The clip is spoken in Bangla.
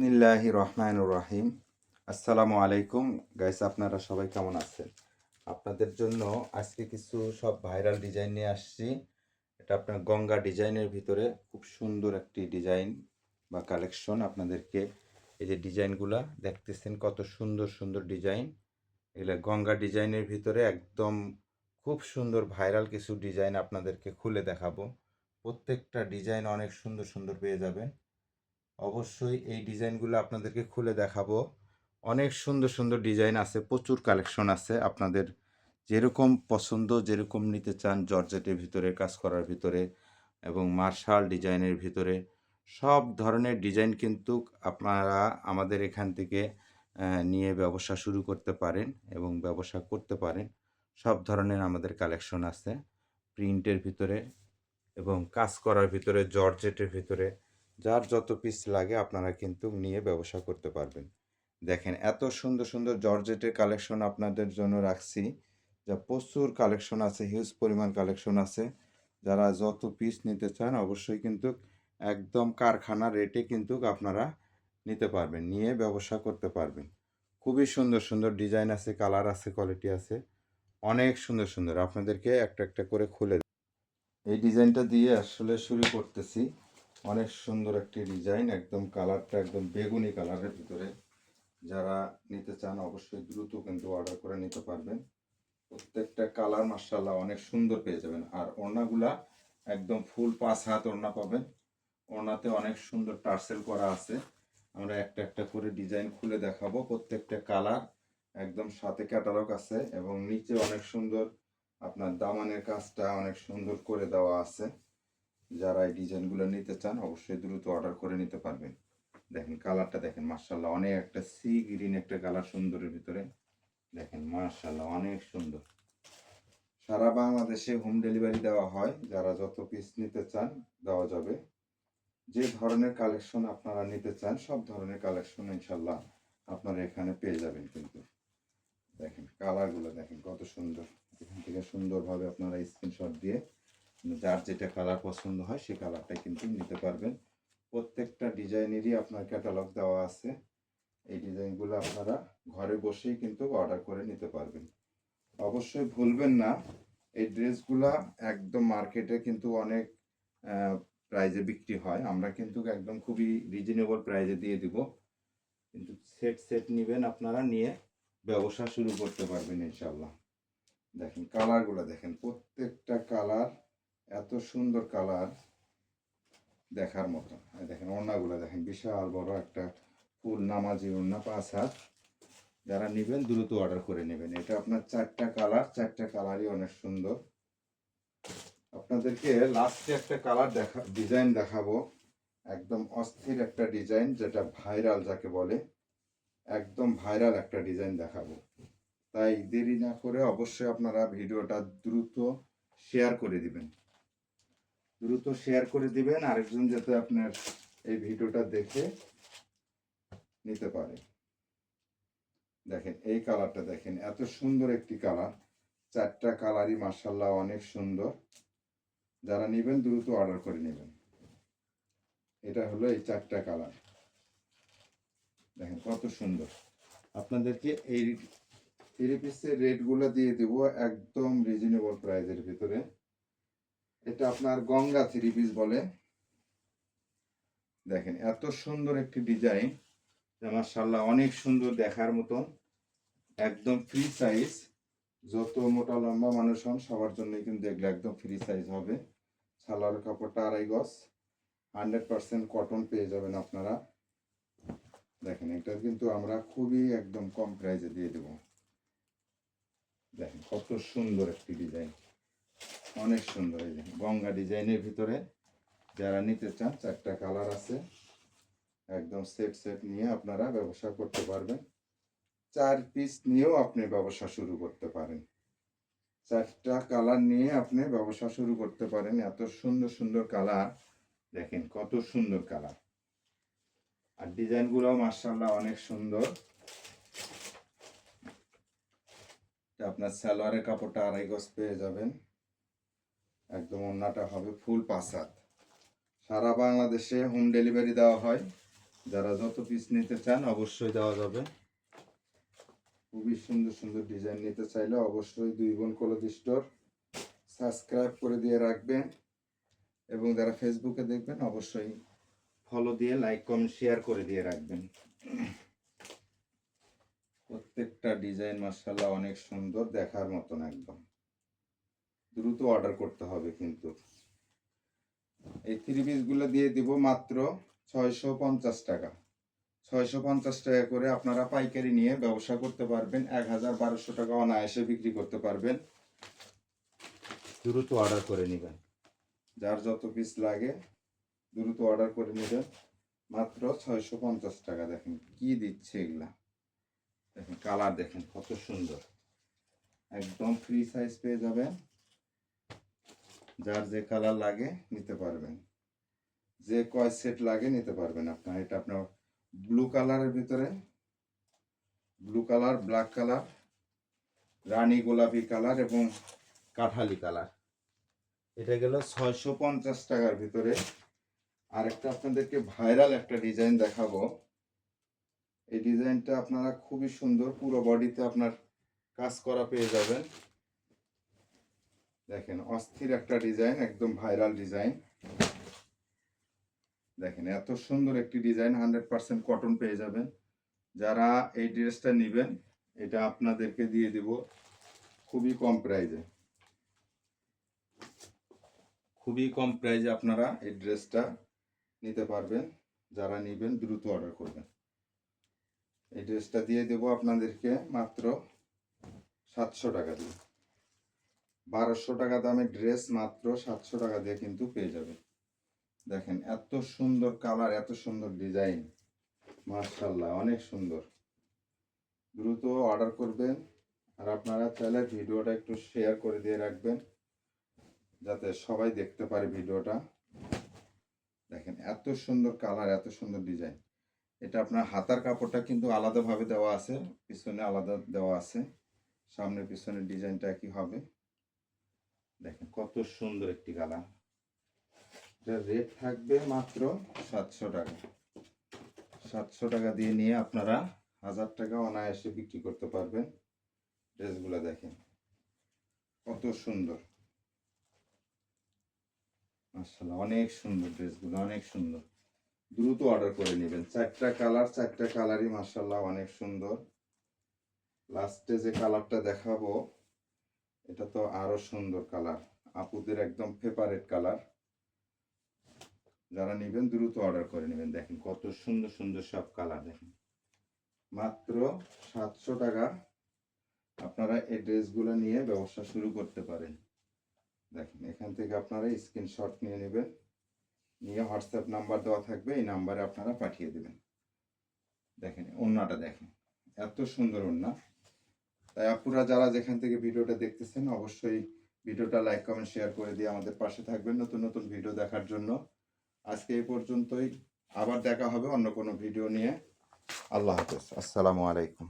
বিসমিল্লাহি রহমান রাহিম। আসসালামু আলাইকুম। গাইস আপনারা সবাই কেমন আছেন? আপনাদের জন্য আজকে কিছু সব ভাইরাল ডিজাইন নিয়ে আসছি। এটা আপনার গঙ্গা ডিজাইনের ভিতরে খুব সুন্দর একটি ডিজাইন বা কালেকশন আপনাদেরকে এই যে ডিজাইনগুলা দেখতেছেন, কত সুন্দর সুন্দর ডিজাইন। এগুলো গঙ্গা ডিজাইনের ভিতরে একদম খুব সুন্দর ভাইরাল কিছু ডিজাইন আপনাদেরকে খুলে দেখাবো। প্রত্যেকটা ডিজাইন অনেক সুন্দর সুন্দর পেয়ে যাবেন। অবশ্যই এই ডিজাইনগুলো আপনাদেরকে খুলে দেখাবো। অনেক সুন্দর সুন্দর ডিজাইন আছে, প্রচুর কালেকশন আছে। আপনাদের যেরকম পছন্দ, যেরকম নিতে চান, জর্জেটের ভিতরে, কাজ করার ভিতরে এবং মার্শাল ডিজাইনের ভিতরে, সব ধরনের ডিজাইন কিন্তু আপনারা আমাদের এখান থেকে নিয়ে ব্যবসা শুরু করতে পারেন এবং ব্যবসা করতে পারেন। সব ধরনের আমাদের কালেকশন আছে, প্রিন্টের ভিতরে এবং কাজ করার ভিতরে, জর্জেটের ভিতরে। যার যত পিস লাগে আপনারা কিন্তু নিয়ে ব্যবসা করতে পারবেন। দেখেন, এত সুন্দর সুন্দর জর্জেটের কালেকশন আপনাদের জন্য রাখছি। যা প্রচুর কালেকশন আছে হিউজ পরিমাণ কালেকশন আছে। যারা যত পিস নিতে চান, অবশ্যই কিন্তু একদম কারখানা রেটে কিন্তু আপনারা নিতে পারবেন, নিয়ে ব্যবসা করতে পারবেন। খুবই সুন্দর সুন্দর ডিজাইন আছে কালার আছে কোয়ালিটি আছে। অনেক সুন্দর সুন্দর। আপনাদেরকে একটা একটা করে খুলে এই ডিজাইনটা দিয়ে আসলে শুরু করতেছি। অনেক সুন্দর একটি ডিজাইন, একদম কালারটা একদম বেগুনি কালারের ভিতরে। যারা নিতে চান অবশ্যই দ্রুত কিন্তু অর্ডার করে নিতে পারবেন। প্রত্যেকটা কালার মার্শাল্লাহ অনেক সুন্দর পেয়ে যাবেন। আর ওড়নাগুলা একদম ফুল পাঁচ হাত ওড়না পাবেন। ওড়নাতে অনেক সুন্দর টার্সেল করা আছে। আমরা একটা একটা করে ডিজাইন খুলে দেখাবো। প্রত্যেকটা কালার একদম সাথে ক্যাটালগ আছে এবং নিচে অনেক সুন্দর আপনার দামানের কাজটা অনেক সুন্দর করে দেওয়া আছে। যারা এই ডিজাইনগুলো নিতে চান, অবশ্যই দ্রুত অর্ডার করে নিতে পারবেন। দেখেন কালারটা দেখেন মার্শাল্লাহ অনেক একটা সি গ্রিন একটা কালার সুন্দরের ভিতরে। দেখেন মার্শাল্লাহ অনেক সুন্দর। সারা বাংলাদেশে হোম ডেলিভারি দেওয়া হয়, যারা যত পিস নিতে চান দেওয়া যাবে। যে ধরনের কালেকশন আপনারা নিতে চান, সব ধরনের কালেকশন ইনশাল্লাহ আপনারা এখানে পেয়ে যাবেন কিন্তু। দেখেন কালারগুলো দেখেন কত সুন্দর। এখান থেকে সুন্দরভাবে আপনারা স্ক্রিনশট দিয়ে যার যেটা কালার পছন্দ হয় সেই কালারটাই কিন্তু নিতে পারবেন। প্রত্যেকটা ডিজাইনেরই আপনার ক্যাটালগ দেওয়া আছে। এই ডিজাইনগুলো আপনারা ঘরে বসেই কিন্তু অর্ডার করে নিতে পারবেন। অবশ্যই ভুলবেন না, এই ড্রেসগুলা একদম মার্কেটে কিন্তু অনেক প্রাইজে বিক্রি হয়। আমরা কিন্তু একদম খুবই রিজনেবল প্রাইজে দিয়ে দিব। কিন্তু সেট সেট নেবেন আপনারা, নিয়ে ব্যবসা শুরু করতে পারবেন ইনশাল্লাহ দেখেন কালারগুলো দেখেন, প্রত্যেকটা কালার এত সুন্দর কালার দেখার মতো। দেখেন, ওড়নাগুলো দেখেন, বিশাল বড় একটা ফুল নামাজি ওড়না, পাঁচ হাত। যারা নেবেন, দ্রুত অর্ডার করে নেবেন। এটা আপনার চারটা কালার, চারটা কালারই অনেক সুন্দর। আপনাদেরকে লাস্টে একটা কালার দেখা ডিজাইন দেখাবো। একদম অস্থির একটা ডিজাইন যেটা ভাইরাল যাকে বলে। একদম ভাইরাল একটা ডিজাইন দেখাবো। তাই দেরি না করে অবশ্যই আপনারা ভিডিওটা দ্রুত শেয়ার করে দিবেন। দ্রুত শেয়ার করে দিবেন, আরেকজন যাতে আপনার এই ভিডিওটা দেখে নিতে পারে। দেখেন, এই কালারটা দেখেন, এত সুন্দর একটি কালার চারটা কালারই মার্শাল্লাহ অনেক সুন্দর। যারা নেবেন, দ্রুত অর্ডার করে নেবেন। এটা হলো এই চারটা কালার দেখেন, কত সুন্দর। আপনাদেরকে এই থ্রি পিসের রেটগুলো দিয়ে দেবো একদম রিজনেবল প্রাইজের ভিতরে। এটা আপনার গঙ্গা থ্রি পিস বলে। দেখেন, এত সুন্দর একটি ডিজাইন। মার্শাল্লাহ অনেক সুন্দর দেখার মতন একদম ফ্রি সাইজ যত মোটা লম্বা মানুষ হন, সবার জন্য কিন্তু এগুলো একদম ফ্রি সাইজ হবে। সালোয়ার কাপড়টা আড়াই গজ। হান্ড্রেড পার্সেন্ট কটন পেয়ে যাবেন আপনারা। দেখেন এটা কিন্তু আমরা খুবই একদম কম প্রাইসে দিয়ে দেব। দেখেন, কত সুন্দর একটি ডিজাইন। অনেক সুন্দর এই গঙ্গা ডিজাইনের ভিতরে যারা নিতে চান, চারটা কালার আছে। একদম সেট সেট নিয়ে আপনারা ব্যবসা করতে পারবেন। চার পিস নিয়েও আপনি ব্যবসা শুরু করতে পারেন। চারটা কালার নিয়ে আপনি ব্যবসা শুরু করতে পারেন। এত সুন্দর সুন্দর কালার। দেখেন কত সুন্দর কালার। আর ডিজাইনগুলো মার্শাল্লাহ অনেক সুন্দর। আপনার সালোয়ারের কাপড়টা আড়াই গজ পেয়ে যাবেন। একদম অন্যটা হবে ফুল হাত সারা বাংলাদেশে হোম ডেলিভারি দেওয়া হয়। যারা যত পিস নিতে চান অবশ্যই দেওয়া যাবে। খুবই সুন্দর সুন্দর ডিজাইন নিতে চাইলে অবশ্যই দুই বোন কলদি স্টোর সাবস্ক্রাইব করে দিয়ে রাখবেন। এবং যারা ফেসবুকে দেখবেন অবশ্যই ফলো দিয়ে লাইক কমেন্ট শেয়ার করে দিয়ে রাখবেন। প্রত্যেকটা ডিজাইন মার্শাল্লাহ অনেক সুন্দর দেখার মতন একদম। দ্রুত অর্ডার করতে হবে কিন্তু। এই থ্রি পিসগুলো দিয়ে দিব মাত্র ছয়শো পঞ্চাশ টাকা। ছয়শো পঞ্চাশ টাকা করে আপনারা পাইকারি নিয়ে ব্যবসা করতে পারবেন এক হাজার বারোশো টাকা অনায়াসে বিক্রি করতে পারবেন। দ্রুত অর্ডার করে নেবেন। যার যত পিস লাগে দ্রুত অর্ডার করে নেবেন। মাত্র ছয়শো পঞ্চাশ টাকা দেখেন কি দিচ্ছে এগুলা। দেখেন কালার দেখেন কত সুন্দর। একদম ফ্রি সাইজ পেয়ে যাবেন। যার যে কালার লাগে নিতে পারবেন। যে কয় সেট লাগে নিতে পারবেন আপনার। এটা আপনার ব্লু কালারের ভিতরে। ব্লু কালার ব্ল্যাক কালার রানী গোলাপি কালার এবং কাঠালি কালার এটা গেল ছয়শো পঞ্চাশ টাকার ভিতরে। আরেকটা আপনাদেরকে ভাইরাল একটা ডিজাইন দেখাবো। এই ডিজাইনটা আপনারা খুবই সুন্দর পুরো বডিতে আপনার কাজ করা পেয়ে যাবেন। দেখেন, অস্থির একটা ডিজাইন একদম ভাইরাল ডিজাইন দেখেন, এত সুন্দর একটি ডিজাইন হান্ড্রেড পার্সেন্ট কটন পেয়ে যাবেন। যারা এই ড্রেসটা নেবেন, এটা আপনাদেরকে দিয়ে দিব খুবই কম প্রাইজে খুবই কম প্রাইজে আপনারা এই ড্রেসটা নিতে পারবেন, যারা নেবেন, দ্রুত অর্ডার করবেন। এই ড্রেসটা দিয়ে দেবো আপনাদেরকে মাত্র সাতশো টাকা দিয়ে। বারোশো টাকা দামের ড্রেস মাত্র সাতশো টাকা দিয়ে কিন্তু পেয়ে যাবে। দেখেন এত সুন্দর কালার এত সুন্দর ডিজাইন মার্শাল্লাহ অনেক সুন্দর। দ্রুত অর্ডার করবেন আর আপনারা চাইলে ভিডিওটা একটু শেয়ার করে দিয়ে রাখবেন, যাতে সবাই দেখতে পারে ভিডিওটা। দেখেন এত সুন্দর কালার এত সুন্দর ডিজাইন এটা আপনার হাতার কাপড়টা কিন্তু আলাদাভাবে দেওয়া আছে, পিছনে আলাদা দেওয়া আছে। সামনে পিছনে ডিজাইনটা একই হবে। দেখেন কত সুন্দর একটি কালার। রেট থাকবে মাত্র সাতশো টাকা। সাতশো টাকা দিয়ে নিয়ে আপনারা হাজার টাকা অনায়াসে বিক্রি করতে পারবেন। ড্রেসগুলো দেখেন, কত সুন্দর। মার্শাল্লাহ অনেক সুন্দর ড্রেসগুলো, অনেক সুন্দর। দ্রুত অর্ডার করে নেবেন। চারটা কালার, চারটা কালারই মার্শাল্লাহ অনেক সুন্দর। লাস্টে যে কালারটা দেখাবো এটা তো আরও সুন্দর কালার। আপুদের একদম ফেভারেট কালার। যারা নেবেন, দ্রুত অর্ডার করে নেবেন। দেখেন কত সুন্দর সুন্দর সব কালার দেখেন। মাত্র সাতশো টাকা। আপনারা এই ড্রেসগুলো নিয়ে ব্যবসা শুরু করতে পারেন। দেখেন, এখান থেকে আপনারা স্ক্রিনশট নিয়ে নেবেন। নিয়ে হোয়াটসঅ্যাপ নাম্বার দেওয়া থাকবে, এই নাম্বারে আপনারা পাঠিয়ে দেবেন। দেখেন ওন্নাটা দেখেন। এত সুন্দর ওন্না তাই আপুরা যারা যেখান থেকে ভিডিওটা দেখতেছেন, অবশ্যই ভিডিওটা লাইক কমেন্ট শেয়ার করে দিয়ে আমাদের পাশে থাকবেন নতুন নতুন ভিডিও দেখার জন্য। আজকে এই পর্যন্তই। আবার দেখা হবে অন্য কোনো ভিডিও নিয়ে। আল্লাহ হাফেজ। আসসালামু আলাইকুম।